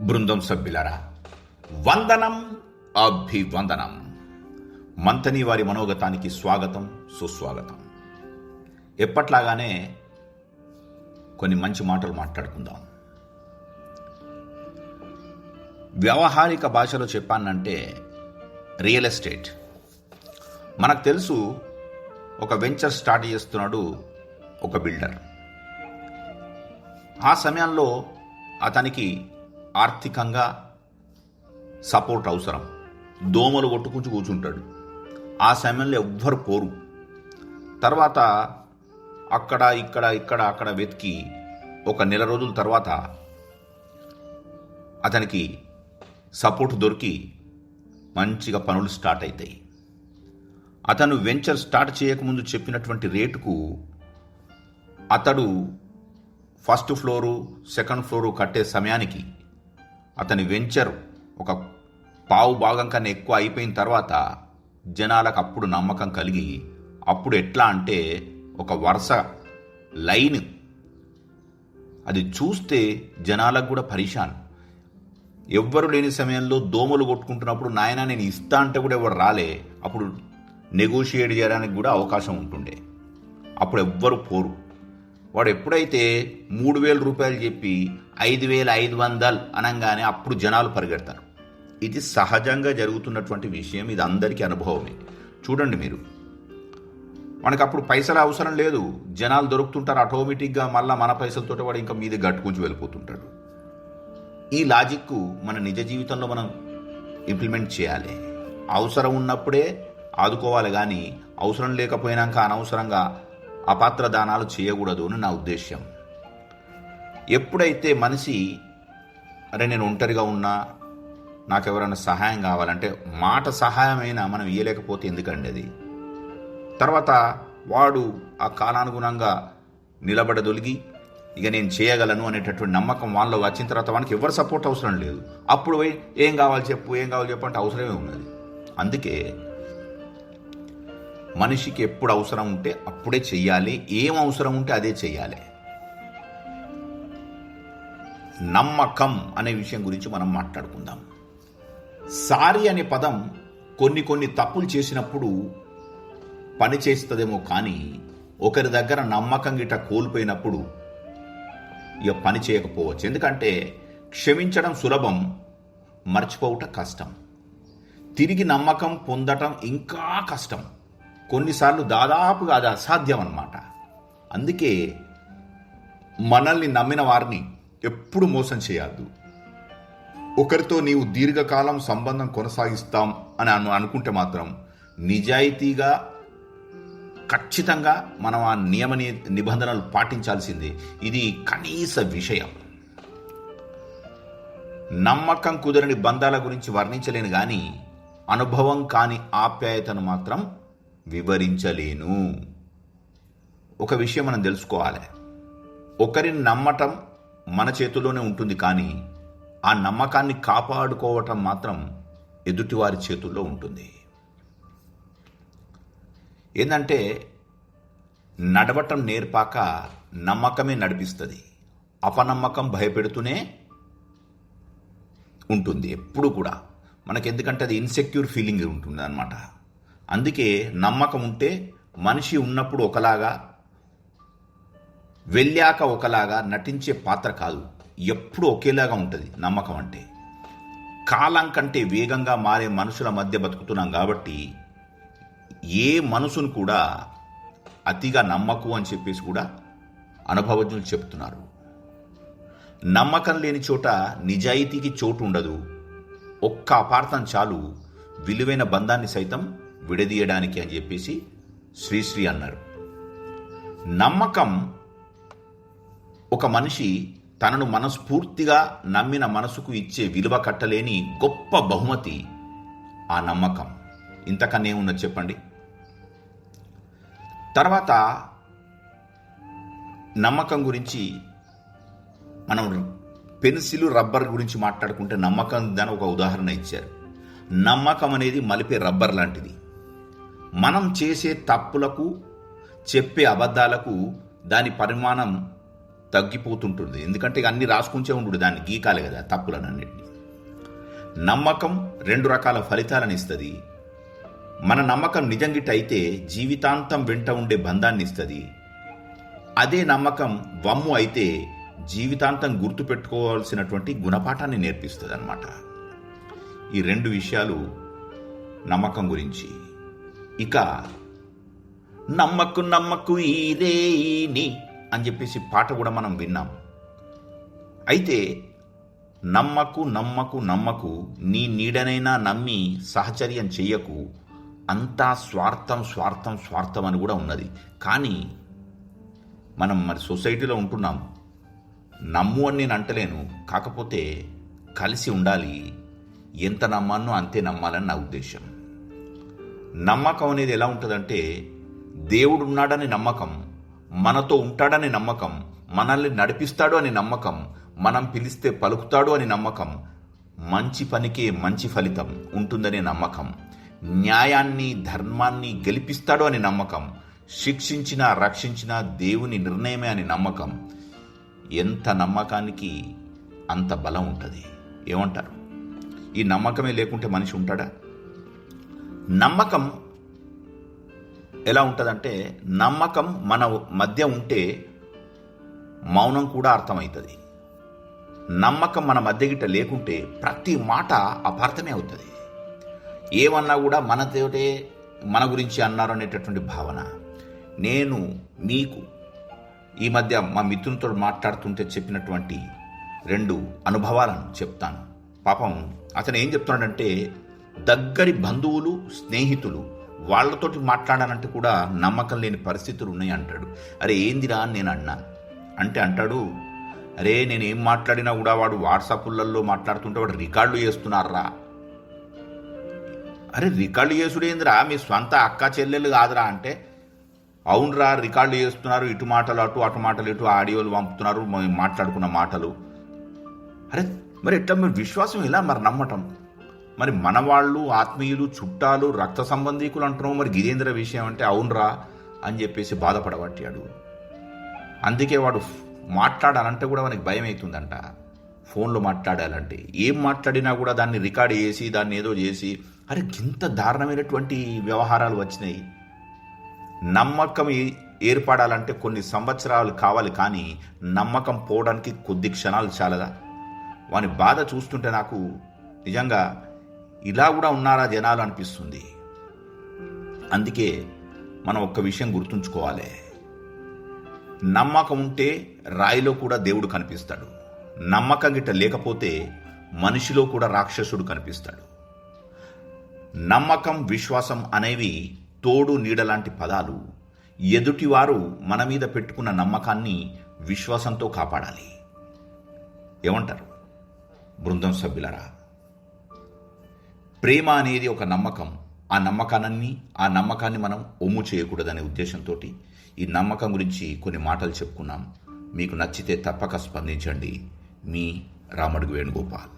బృందం సభ్యులరా వందనం అభివందనం. మంతని వారి మనోగతానికి స్వాగతం సుస్వాగతం. ఎప్పట్లాగానే కొన్ని మంచి మాటలు మాట్లాడుకుందాం. వ్యవహారిక భాషలో చెప్పానంటే రియల్ ఎస్టేట్. మనకు తెలుసు ఒక వెంచర్ స్టార్ట్ చేస్తున్నాడు ఒక బిల్డర్. ఆ సమయంలో అతనికి ఆర్థికంగా సపోర్ట్ అవసరం. దోమలు కొట్టుకుంటూ కూర్చుంటాడు. ఆ సమయంలో ఎవ్వరు పోరు. తర్వాత అక్కడ ఇక్కడ ఇక్కడ అక్కడ వెతికి ఒక నెల రోజుల తర్వాత అతనికి సపోర్ట్ దొరికి మంచిగా పనులు స్టార్ట్ అవుతాయి అతను వెంచర్ స్టార్ట్ చేయకముందు చెప్పినటువంటి రేటుకు అతడు ఫస్ట్ ఫ్లోరు సెకండ్ ఫ్లోరు కట్టే సమయానికి అతని వెంచర్ ఒక పావు భాగం కన్నా ఎక్కువ అయిపోయిన తర్వాత జనాలకు అప్పుడు నమ్మకం కలిగి అప్పుడు ఎట్లా అంటే ఒక వరుస లైన్ అది చూస్తే జనాలకు కూడా పరిశాన్. ఎవ్వరు లేని సమయంలో దోమలు కొట్టుకుంటున్నప్పుడు నాయన నేను ఇస్తా అంటే కూడా ఎవరు రాలే. అప్పుడు నెగోషియేట్ చేయడానికి కూడా అవకాశం ఉంటుండే. అప్పుడు ఎవ్వరు పోరు. వాడు ఎప్పుడైతే మూడు వేల రూపాయలు చెప్పి ఐదు వేల ఐదు వందలు అనగానే అప్పుడు జనాలు పరిగెడతారు. ఇది సహజంగా జరుగుతున్నటువంటి విషయం. ఇది అందరికీ అనుభవమే. చూడండి మీరు. మనకు అప్పుడు పైసలు అవసరం లేదు. జనాలు దొరుకుతుంటారు ఆటోమేటిక్గా మళ్ళీ మన పైసలతో వాడు ఇంకా మీద గట్టుకుంచి వెళ్ళిపోతుంటాడు. ఈ లాజిక్ మన నిజ జీవితంలో మనం ఇంప్లిమెంట్ చేయాలి. అవసరం ఉన్నప్పుడే ఆదుకోవాలి కానీ అవసరం లేకపోయినాక అనవసరంగా అపాత్ర దానాలు చేయకూడదు అని నా ఉద్దేశ్యం. ఎప్పుడైతే మనిషి అరే నేను ఒంటరిగా ఉన్నా నాకు ఎవరైనా సహాయం కావాలంటే మాట సహాయమైనా మనం ఇయ్యలేకపోతే ఎందుకండి అది? తర్వాత వాడు ఆ కాలానుగుణంగా నిలబడదొలిగి ఇక నేను చేయగలను అనేటటువంటి నమ్మకం వాళ్ళలో వచ్చిన తర్వాత వానికి ఎవరు సపోర్ట్ అవసరం లేదు. అప్పుడు పోయి ఏం కావాలి చెప్పు ఏం కావాలి చెప్పు అంటే అవసరమే ఉన్నది. అందుకే మనిషికి ఎప్పుడు అవసరం ఉంటే అప్పుడే చెయ్యాలి. ఏం అవసరం ఉంటే అదే చెయ్యాలి. నమ్మకం అనే విషయం గురించి మనం మాట్లాడుకుందాం. సారీ అనే పదం కొన్ని కొన్ని తప్పులు చేసినప్పుడు పని చేస్తుందేమో కానీ ఒకరి దగ్గర నమ్మకం గిట కోల్పోయినప్పుడు ఇక పని చేయకపోవచ్చు. ఎందుకంటే క్షమించడం సులభం మర్చిపోవటం కష్టం. తిరిగి నమ్మకం పొందటం ఇంకా కష్టం. కొన్నిసార్లు దాదాపుగా అది అసాధ్యం అన్నమాట అందుకే మనల్ని నమ్మిన వారిని ఎప్పుడు మోసం చేయద్దు. ఒకరితో నీవు దీర్ఘకాలం సంబంధం కొనసాగిస్తాం అని అను అనుకుంటే మాత్రం నిజాయితీగా ఖచ్చితంగా మనం ఆ నియమ నిబంధనలు పాటించాల్సిందే. ఇది కనీస విషయం. నమ్మకం కుదరని బంధాల గురించి వర్ణించలేను కానీ అనుభవం కాని ఆప్యాయతను మాత్రం వివరించలేను. ఒక విషయం మనం తెలుసుకోవాలి. ఒకరిని నమ్మటం మన చేతుల్లోనే ఉంటుంది కానీ ఆ నమ్మకాన్ని కాపాడుకోవటం మాత్రం ఎదుటివారి చేతుల్లో ఉంటుంది. ఏంటంటే నడవటం నేర్పాక నమ్మకమే నడిపిస్తుంది. అపనమ్మకం భయపెడుతూనే ఉంటుంది ఎప్పుడు కూడా. మనకి ఎందుకంటే అది ఇన్సెక్యూర్ ఫీలింగ్ ఉంటుంది అనమాట అందుకే నమ్మకం ఉంటే మనిషి ఉన్నప్పుడు ఒకలాగా వెళ్ళాక ఒకలాగా నటించే పాత్ర కాదు. ఎప్పుడు ఒకేలాగా ఉంటుంది నమ్మకం అంటే. కాలం కంటే వేగంగా మారే మనుషుల మధ్య బతుకుతున్నాం కాబట్టి ఏ మనసును కూడా అతిగా నమ్మకు అని చెప్పేసి కూడా అనుభవజ్ఞులు చెప్తున్నారు. నమ్మకం లేని చోట నిజాయితీకి చోటు ఉండదు. ఒక్క అపార్థం చాలు. విలువైన బంధాన్ని సైతం విడదీయడానికి అని చెప్పేసి శ్రీశ్రీ అన్నారు. నమ్మకం ఒక మనిషి తనను మనస్ఫూర్తిగా నమ్మిన మనసుకు ఇచ్చే విలువ కట్టలేని గొప్ప బహుమతి ఆ నమ్మకం. ఇంతకన్నా ఉన్నది చెప్పండి? తర్వాత నమ్మకం గురించి మనం పెన్సిల్ రబ్బర్ గురించి మాట్లాడుకుంటే నమ్మకం దాని ఒక ఉదాహరణ ఇచ్చారు. నమ్మకం అనేది మలిపే రబ్బర్ లాంటిది. మనం చేసే తప్పులకు చెప్పే అబద్ధాలకు దాని పరిమాణం తగ్గిపోతుంటుంది. ఎందుకంటే ఇక అన్ని రాసుకుంచే ఉండు దాన్ని గీకాలి కదా తప్పులనన్నింటినీ. నమ్మకం రెండు రకాల ఫలితాలను ఇస్తుంది. మన నమ్మకం నిజంగిట అయితే జీవితాంతం వెంట ఉండే బంధాన్ని ఇస్తుంది. అదే నమ్మకం వమ్ము అయితే జీవితాంతం గుర్తుపెట్టుకోవాల్సినటువంటి గుణపాఠాన్ని నేర్పిస్తుంది అనమాట ఈ రెండు విషయాలు నమ్మకం గురించి. ఇక నమ్మకు నమ్మకు ఈరేని అని చెప్పేసి పాట కూడా మనం విన్నాం. అయితే నమ్మకు నమ్మకు నమ్మకు నీ నీడనైనా నమ్మి సహచర్యం చెయ్యకు అంతా స్వార్థం స్వార్థం స్వార్థం అని కూడా ఉన్నది. కానీ మనం మరి సొసైటీలో ఉంటున్నాం. నమ్ము అని నేను అంటలేను. కాకపోతే కలిసి ఉండాలి. ఎంత నమ్మానో అంతే నమ్మాలని నా ఉద్దేశం. నమ్మకం అనేది ఎలా ఉంటుందంటే దేవుడు ఉన్నాడని నమ్మకం మనతో ఉంటాడని నమ్మకం మనల్ని నడిపిస్తాడు అని నమ్మకం మనం పిలిస్తే పలుకుతాడు అని నమ్మకం మంచి పనికే మంచి ఫలితం ఉంటుందనే నమ్మకం న్యాయాన్ని ధర్మాన్ని గెలిపిస్తాడు అని నమ్మకం శిక్షించిన రక్షించిన దేవుని నిర్ణయమే అని నమ్మకం. ఎంత నమ్మకానికి అంత బలం ఉంటుంది. ఏమంటారు? ఈ నమ్మకమే లేకుంటే మనిషి ఉంటాడా? నమ్మకం ఎలా ఉంటుందంటే నమ్మకం మన మధ్య ఉంటే మౌనం కూడా అర్థమవుతుంది. నమ్మకం మన మధ్య గిట్ట లేకుంటే ప్రతి మాట అపార్థమే అవుతుంది. ఏమన్నా కూడా మనతోటే మన గురించి అన్నారు అనేటటువంటి భావన. నేను మీకు ఈ మధ్య మా మిత్రులతో మాట్లాడుతుంటే చెప్పినటువంటి రెండు అనుభవాలను చెప్తాను. పాపం అతను ఏం చెప్తున్నాడంటే దగ్గరి బంధువులు స్నేహితులు వాళ్ళతోటి మాట్లాడాలంటే కూడా నమ్మకం లేని పరిస్థితులు ఉన్నాయి అంటాడు. అరే ఏందిరా అని నేను అన్నాను అంటే అంటాడు అరే నేను ఏం మాట్లాడినా కూడా వాడు వాట్సాప్లలో మాట్లాడుతుంటే వాడు రికార్డులు చేస్తున్నారా? అరే రికార్డు చేసుడేందిరా మీ స్వంత అక్క చెల్లెలు కాదురా అంటే. అవునరా రికార్డు చేస్తున్నారు. ఇటు మాటలు అటు అటు మాటలు ఇటు ఆడియోలు పంపుతున్నారు. మేము మాట్లాడుకున్న మాటలు. అరే మరి ఎట్లా? మీరు విశ్వాసం ఎలా? మరి నమ్మటం. మరి మనవాళ్ళు ఆత్మీయులు చుట్టాలు రక్త సంబంధీకులు అంటున్నావు మరి గిరేంద్ర విషయం అంటే అవునరా అని చెప్పేసి బాధపడబట్టాడు అందుకే వాడు మాట్లాడాలంటే కూడా మనకి భయం అవుతుందంట. ఫోన్లో మాట్లాడాలంటే. ఏం మాట్లాడినా కూడా దాన్ని రికార్డ్ చేసి దాన్ని ఏదో చేసి అరే ఇంత దారుణమైనటువంటి వ్యవహారాలు వచ్చినాయి. నమ్మకం ఏ- ఏర్పడాలంటే కొన్ని సంవత్సరాలు కావాలి కానీ నమ్మకం పోవడానికి కొద్ది క్షణాలు చాలదా? వాని బాధ చూస్తుంటే నాకు నిజంగా ఇలా కూడా ఉన్నారా జనాలు అనిపిస్తుంది. అందుకే మనం ఒక్క విషయం గుర్తుంచుకోవాలి. నమ్మకం ఉంటే రాయిలో కూడా దేవుడు కనిపిస్తాడు. నమ్మకం గిట్ట లేకపోతే మనిషిలో కూడా రాక్షసుడు కనిపిస్తాడు. నమ్మకం విశ్వాసం అనేవి తోడు నీడలాంటి పదాలు. ఎదుటివారు మన మీద పెట్టుకున్న నమ్మకాన్ని విశ్వాసంతో కాపాడాలి. ఏమంటారు? బృందం సభ్యులరా ప్రేమ అనేది ఒక నమ్మకం. ఆ నమ్మకాన్ని ఆ నమ్మకాన్ని మనం ఒమ్ము చేయకూడదనే ఉద్దేశంతో ఈ నమ్మకం గురించి కొన్ని మాటలు చెప్పుకున్నాం. మీకు నచ్చితే తప్పక స్పందించండి. మీ రామడుగు వేణుగోపాల్.